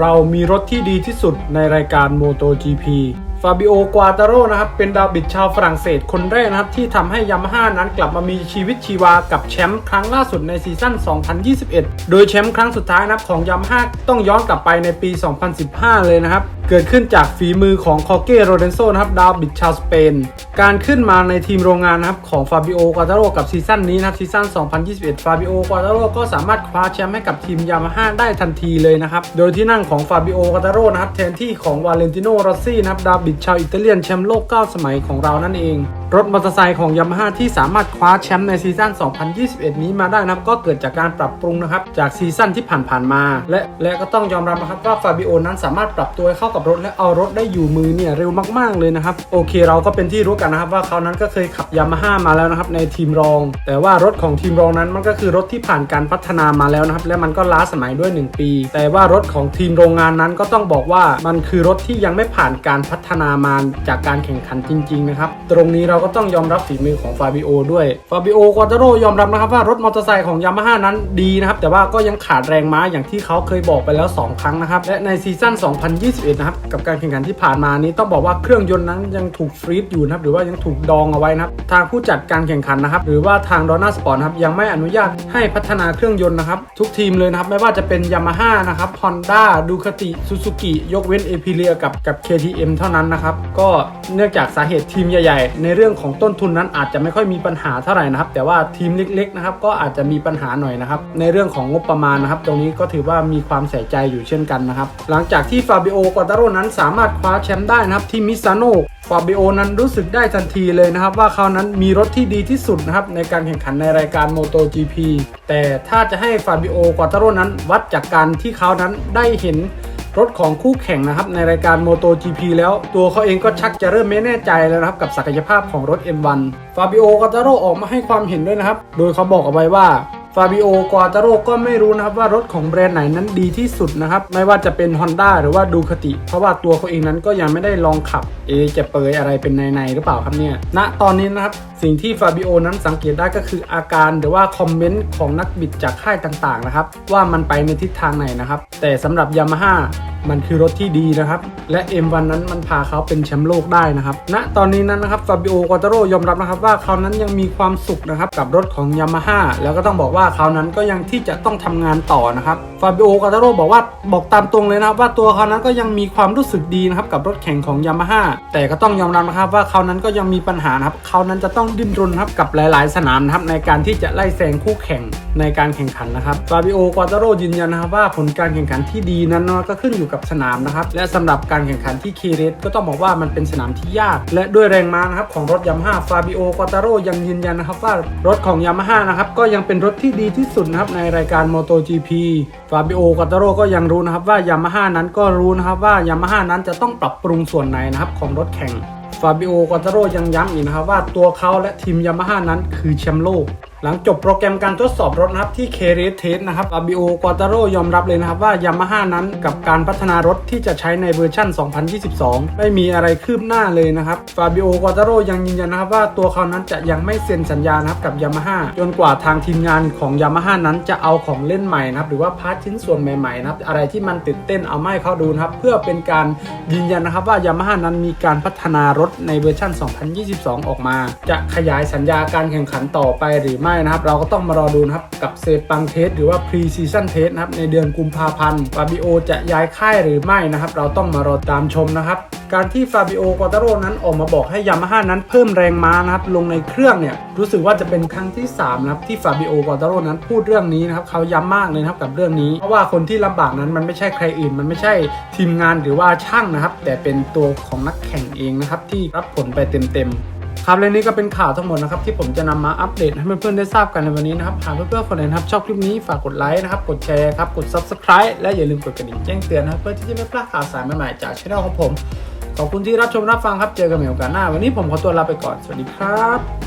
เรามีรถที่ดีที่สุดในรายการ MotoGP ฟาบิโอกวาตาโรนะครับเป็นดาวบิดชาวฝรั่งเศสคนแรกนะครับ ที่ทำให้ยามาฮ่านั้นกลับมามีชีวิตชีวากับแชมป์ครั้งล่าสุดในซีซั่น 2021 โดยแชมป์ครั้งสุดท้ายนะครับของยามาฮ่าต้องย้อนกลับไปในปี 2015 เลยนะครับ เกิดขึ้นจากฝีมือของคอเก้โรเดนโซนะครับดาวบิดชาวสเปน การขึ้นมาในทีมโรงงานนะครับของฟาบิโอกวาตาโรกับซีซั่นนี้นะครับซีซั่น 2021 ฟาบิโอกวาตาโรก็สามารถคว้าแชมป์ให้กับทีมยามาฮ่าได้ทันทีเลยนะครับโดยที่นั่งของฟาบิโอกวาตาโรนะครับแทนที่ของวาเลนติโนรอสซี่นะครับดาวบิดชาวอิตาเลียนแชมป์โลก 9 สมัยของเรานั่นเองรถมอเตอร์ไซค์ของยามาฮ่าที่สามารถคว้าแชมป์ในซีซั่น 2021 นี้มาได้นะครับ ก็เกิดจากการปรับปรุงนะครับ จากซีซั่นที่ผ่านๆมา และและก็ต้องยอมรับนะครับว่าฟาบิโอนั้นสามารถปรับตัวเข้ากับรถและเอารถได้อยู่มือเนี่ยเร็วมากๆเลยนะครับ โอเคเราก็เป็นที่รู้กันนะครับว่าเขานั้นก็เคยขับยามาฮ่ามาแล้วนะครับในทีมรอง แต่ว่ารถของทีมรองนั้นมันก็คือรถที่ผ่านการพัฒนามาแล้วนะครับและมันก็ล้าสมัยด้วย 1 ปี แต่ว่ารถของทีมโรงงานนั้นก็ต้องบอกว่ามันคือรถที่ยังไม่ผ่านการพัฒนามาจากการแข่งขันจริง ๆ นะครับ ตรงนี้เราราก็ต้องยอมรับฝีมือของฟาบิโอด้วยฟาบิโอกวาตาโรยอมรับนะครับว่ารถมอเตอร์ไซค์ของยามาฮ่านั้นดีนะครับแต่ว่าก็ยังขาดแรงม้าอย่างที่เขาเคยบอกไปแล้ว 2 ครั้งนะครับและในซีซั่น 2021 นะครับกับการแข่งขันที่ผ่านมานี้ต้องบอกว่าเครื่องยนต์นั้นยังถูกฟรีซอยู่นะครับหรือว่ายังถูกดองเอาไว้นะครับทางผู้จัดการแข่งขันนะครับหรือว่าทางดอน่าสปอร์ตครับยังไม่อนุญาตให้พัฒนาเครื่องยนต์นะครับทุกทีมเลยนะครับไม่ว่าจะเป็นยามาฮ่านะครับฮอนด้าดูคติซูซูกิยกเว้นเอพิเลียกับกับ KTM เท่านั้นนะครับก็เนื่องจากสาเหตุทีมใหญ่ ๆ ในเรื่องื่องของต้นทุนนั้นอาจจะไม่ค่อยมีปัญหาเท่าไหร่นะครับ แต่ว่าทีมเล็กๆนะครับก็อาจจะมีปัญหาหน่อยนะครับ ในเรื่องของงบประมาณนะครับ ตรงนี้ก็ถือว่ามีความใส่ใจอยู่เช่นกันนะครับ หลังจากที่ฟาบิโอกวาตาโรนั้นสามารถคว้าแชมป์ได้นะครับที่มิซานโนฟาบิโอนั้นรู้สึกได้ทันทีเลยนะครับ ว่าเขานั้นมีรถที่ดีที่สุดนะครับในการแข่งขันในรายการ MotoGP แต่ถ้าจะให้ฟาบิโอกวาตาโรนั้นวัดจากการที่เขานั้นได้เห็น รถของคู่แข่งนะครับในรายการ MotoGP แล้วตัวเขาเองก็ชักจะเริ่มไม่แน่ใจแล้วนะครับกับศักยภาพของรถ M1 ฟาบิโอกาตาโรออกมาให้ความเห็นด้วยนะครับ โดยเขาบอกเอาไว้ว่าฟาบิโอกาตาโรก็ไม่รู้นะครับว่ารถของแบรนด์ไหนนั้นดีที่สุดนะครับ ไม่ว่าจะเป็น Honda หรือว่าดูคติ เพราะว่าตัวเขาเองนั้นก็ยังไม่ได้ลองขับ เอจะเปยอะไรเป็นในๆหรือเปล่าครับเนี่ยณตอนนี้นะครับสิ่งที่ฟาบิโอนั้นสังเกตได้ก็คืออาการหรือว่าคอมเมนต์ของนักบิดจากค่ายต่างๆนะครับว่ามันไปในทิศทางไหนนะครับแต่สำหรับยามาฮ่า มันคือรถที่ดีนะครับ และ M1 นั้นมันพาเขาเป็นแชมป์โลกได้นะครับณตอนนี้นั้นนะครับฟาบิโอกวาตโรยอมรับนะครับว่าเขานั้นยังมีความสุขนะครับกับรถของยามาฮ่าแล้วก็ต้องบอกว่าเขานั้นก็ยังที่จะต้องทำงานต่อนะครับฟาบิโอกวาตโรบอกว่าบอกตามตรงเลยนะครับว่าตัวเขานั้นก็ยังมีความรู้สึกดีนะครับกับรถแข่งของยามาฮ่าแต่ก็ต้องยอมรับนะครับว่าเขานั้นก็ยังมีปัญหานะครับเขานั้นจะต้องดิ้นรนครับกับหลาย ๆ สนามนะครับในการที่จะไล่แซงคู่แข่งในการแข่งขันนะครับฟาบิโอกวาตโรยืนยันนะครับว่าผลการแข่งขันที่ดีนั้นก็ขึ้นอยู่กับสนามนะครับ และสำหรับการแข่งขันที่คเรสก็ต้องบอกว่ามันเป็นสนามที่ยาก และด้วยแรงม้านะครับของรถยามาฮ่าฟาบิโอกวาตาโรยังยืนยันนะครับว่ารถของยามาฮ่านะครับก็ยังเป็นรถที่ดีที่สุดนะครับในรายการ MotoGP ฟาบิโอกวาตาโรก็ยังรู้นะครับว่ายามาฮ่านั้นก็รู้นะครับว่ายามาฮ่านั้นจะต้องปรับปรุงส่วนไหนนะครับของรถแข่งฟาบิโอกวาตาโรยังย้ำอีกนะครับว่าตัวเขาและทีมยามาฮ่านั้นคือแชมป์โลก หลังจบโปรแกรมการทดสอบรถนะครับที่เคเรสเทสนะครับฟาบิโอกวาตาโรยอมรับเลยนะครับว่ายามาฮ่านั้นกับการพัฒนารถที่จะใช้ในเวอร์ชัน2022 ไม่มีอะไรคืบหน้าเลยนะครับฟาบิโอกวาตาโรยังยืนยันนะครับว่าตัวเขานั้นจะยังไม่เซ็นสัญญานะครับกับยามาฮ่าจนกว่าทางทีมงานของยามาฮ่านั้นจะเอาของเล่นใหม่นะครับหรือว่าพาร์ทชิ้นส่วนใหม่ๆนะครับอะไรที่มันตื่นเต้นเอาไมาให้เขาดูนะครับเพื่อเป็นการยืนยันนะครับว่ายามาฮ่านั้นมีการพัฒนารถในเวอร์ชัน2022 ออกมา จะขยายสัญญาการแข่งขันต่อไปหรือไม่นะครับ เราก็ต้องมารอดูนะครับ กับเซปังเทสหรือว่าพรีซีซั o นเทสนะครับ ในเดือนกุมภาพันธ์ฟาบิโอจะย้ายค่ายหรือไม่นะครับ เราต้องมารอตามชมนะครับ การที่ฟาบิโอกวาตาโรนั้นออกมาบอกให้ยามาฮ่านั้นเพิ่มแรงม้านะครับลงในเครื่องเนี่ยรู้สึกว่าจะเป็นครั้งที่3นะครับที่ฟาบิโอกวาตาโรนั้นพูดเรื่องนี้นะครับเขาย้ำมากเลยนะครับกับเรื่องนี้ เพราะว่าคนที่ลำบากนั้นมันไม่ใช่ใครอื่น มันไม่ใช่ทีมงานหรือว่าช่างนะครับ แต่เป็นตัวของนักแข่งเองนะครับที่รับผลไปเต็มๆ ครับและนี่ก็เป็นข่าวทั้งหมดนะครับที่ผมจะนำมาอัปเดตให้เพื่อนๆได้ทราบกันในวันนี้นะครับหากเพื่อนๆคนไหนนะครับชอบคลิปนี้ฝากกดไลค์นะครับกดแชร์ครับกด subscribe และอย่าลืมกดกระดิ่งแจ้งเตือนนะครับเพื่อที่จะไม่พลาดข่าวสารใหม่ๆจากช่องของผมขอบคุณที่รับชมรับฟังครับเจอกันใหม่โอกาสหน้า วันนี้ผมขอตัวลาไปก่อนสวัสดีครับ